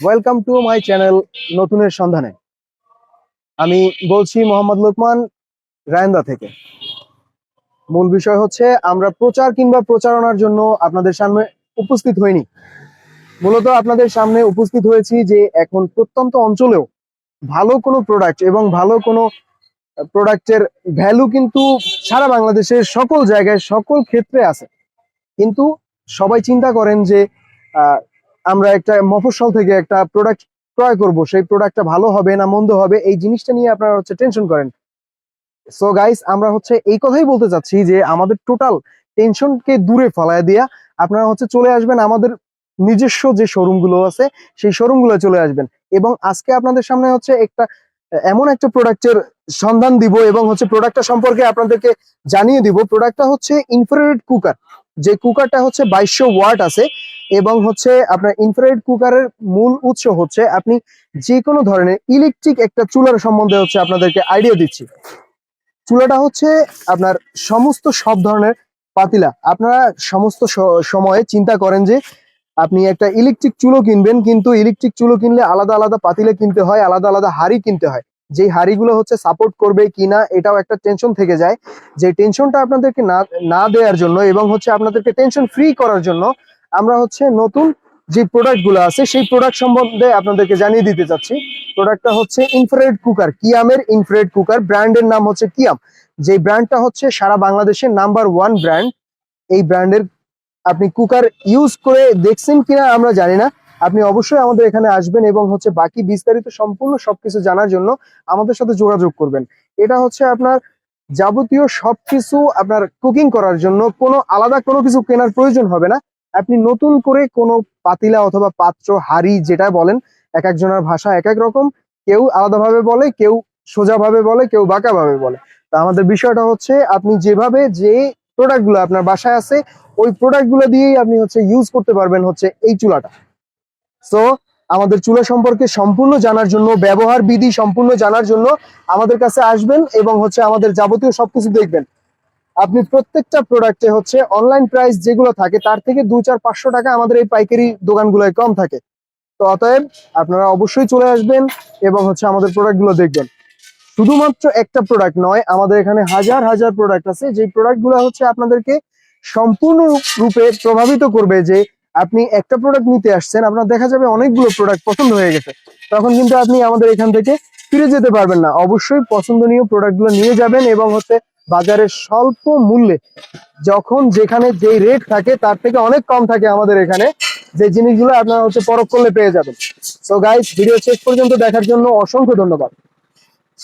Welcome to my channel নতুনের সন্ধানে। আমি বলছি মোহাম্মদ লোকমান, রায়ন্দা থেকে। মূল বিষয় হচ্ছে, আমরা প্রচার কিংবা প্রচারণার জন্য আপনাদের সামনে উপস্থিত হইনি। মূলত আপনাদের সামনে উপস্থিত হয়েছি যে এখন প্রত্যন্ত অঞ্চলেও ভালো কোনো প্রোডাক্ট এবং ভালো কোনো প্রোডাক্টের ভ্যালু কিন্তু সারা বাংলাদেশের সকল জায়গায়, সকল ক্ষেত্রে আছে। কিন্তু সবাই চিন্তা করেন যে আমরা একটা মফস্বল থেকে একটা প্রোডাক্ট ক্রয় করব, সেই প্রোডাক্টটা ভালো হবে না মন্দ হবে, এই জিনিসটা নিয়ে আপনারা হচ্ছে টেনশন করেন। সো গাইস আমরা হচ্ছে এই কথাই বলতে চাচ্ছি যে আমাদের টোটাল টেনশনকে দূরে ফলায় দিয়া আপনারা হচ্ছে চলে আসবেন আমাদের নিজস্ব যে শোরুমগুলো আছে, সেই শোরুমগুলো চলে আসবেন। এবং আজকে আপনাদের সামনে হচ্ছে একটা, এমন একটা প্রোডাক্টের সন্ধান দিব এবং হচ্ছে প্রোডাক্টটা সম্পর্কে আপনাদেরকে জানিয়ে দিব। প্রোডাক্টটা হচ্ছে ইনফ্রারেড কুকার যে কুকারটা হচ্ছে বাইশশো ওয়াট আছে। এবং হচ্ছে আপনার ইনফ্রারেড কুকারের মূল উৎস হচ্ছে আপনি যে কোনো ধরনের ইলেকট্রিক একটা চুলার সম্বন্ধে হচ্ছে আপনাদেরকে আইডিয়া দিচ্ছি। চুলাটা হচ্ছে আপনার সমস্ত সব ধরনের পাতিলা। আপনারা সমস্ত সময়ে চিন্তা করেন যে আপনি একটা ইলেকট্রিক চুলো কিনবেন, কিন্তু ইলেকট্রিক চুলো কিনলে আলাদা আলাদা পাতিলা কিনতে হয়, আলাদা আলাদা হাড়ি কিনতে হয়। যে হাড়িগুলো হচ্ছে সাপোর্ট করবে কিনা এটাও একটা টেনশন থেকে যায়। যে টেনশনটা আপনাদেরকে না না দেওয়ার জন্য এবং হচ্ছে আপনাদেরকে টেনশন ফ্রি করার জন্য আমরা হচ্ছে নতুন যে প্রোডাক্টগুলো আছে, সেই প্রোডাক্ট সম্বন্ধে আপনাদেরকে জানিয়ে দিতে চাচ্ছি। প্রোডাক্টটা হচ্ছে ইনফ্রারেড কুকার কিয়ামের ইনফ্রারেড কুকার ব্র্যান্ডের নাম হচ্ছে কিয়াম যে ব্র্যান্ডটা হচ্ছে সারা বাংলাদেশের নাম্বার ওয়ান ব্র্যান্ড এই ব্র্যান্ডের আপনি কুকার ইউজ করে দেখছেন কিনা আমরা জানি না। আপনি অবশ্যই আমাদের এখানে আসবেন এবং হচ্ছে বাকি বিস্তারিত সম্পূর্ণ সবকিছু জানার জন্য আমাদের সাথে যোগাযোগ করবেন। এটা হচ্ছে আপনার যাবতীয় সবকিছু আপনার কুকিং করার জন্য কোনো আলাদা কোনো কিছু কেনার প্রয়োজন হবে না। আপনি নতুন করে কোনো পাতিলা অথবা পাত্র, হাড়ি যেটা বলেন, এক একজনের ভাষা এক এক রকম, কেউ আলাদাভাবে বলে, কেউ সোজাভাবে বলে, কেউ বাঁকাভাবে বলে। তা আমাদের বিষয়টা হচ্ছে আপনি যেভাবে যে প্রোডাক্টগুলো আপনার বাসায় আছে, ওই প্রোডাক্টগুলো দিয়েই আপনি হচ্ছে ইউজ করতে পারবেন হচ্ছে এই চুলাটা। সো আমাদের চুলা সম্পর্কে সম্পূর্ণ জানার জন্য, ব্যবহার বিধি সম্পূর্ণ জানার জন্য আমাদের কাছে আসবেন এবং হচ্ছে আমাদের যাবতীয় সবকিছু দেখবেন। আপনি প্রত্যেকটা প্রোডাক্টে হচ্ছে অনলাইন প্রাইস যেগুলো থাকে, তার থেকে দু চার, পাঁচশো টাকা আমাদের এই পাইকারি দোকানগুলোয় কম থাকে। তো অতএব আপনারা অবশ্যই চলে আসবেন এবং হচ্ছে আমাদের প্রোডাক্টগুলো দেখবেন। শুধুমাত্র একটা প্রোডাক্ট নয়, আমাদের এখানে হাজার হাজার প্রোডাক্ট আছে। যে প্রোডাক্টগুলো হচ্ছে আপনাদেরকে সম্পূর্ণ রূপে প্রভাবিত করবে যে আপনি একটা প্রোডাক্ট নিতে আসছেন, আপনার দেখা যাবে অনেকগুলো প্রোডাক্ট পছন্দ হয়ে গেছে। তখন কিন্তু আপনি আমাদের এখান থেকে ফিরে যেতে পারবেন না। অবশ্যই পছন্দনীয় প্রোডাক্টগুলো নিয়ে যাবেন এবং হচ্ছে বাজারের স্বল্প মূল্যে, যখন যেখানে যেই রেট থাকে, তার থেকে অনেক কম থাকে আমাদের এখানে, যে জিনিসগুলো আপনারা হচ্ছে পরখ করলে পেয়ে যাবেন। সো গাইজ ভিডিও শেষ পর্যন্ত দেখার জন্য অসংখ্য ধন্যবাদ।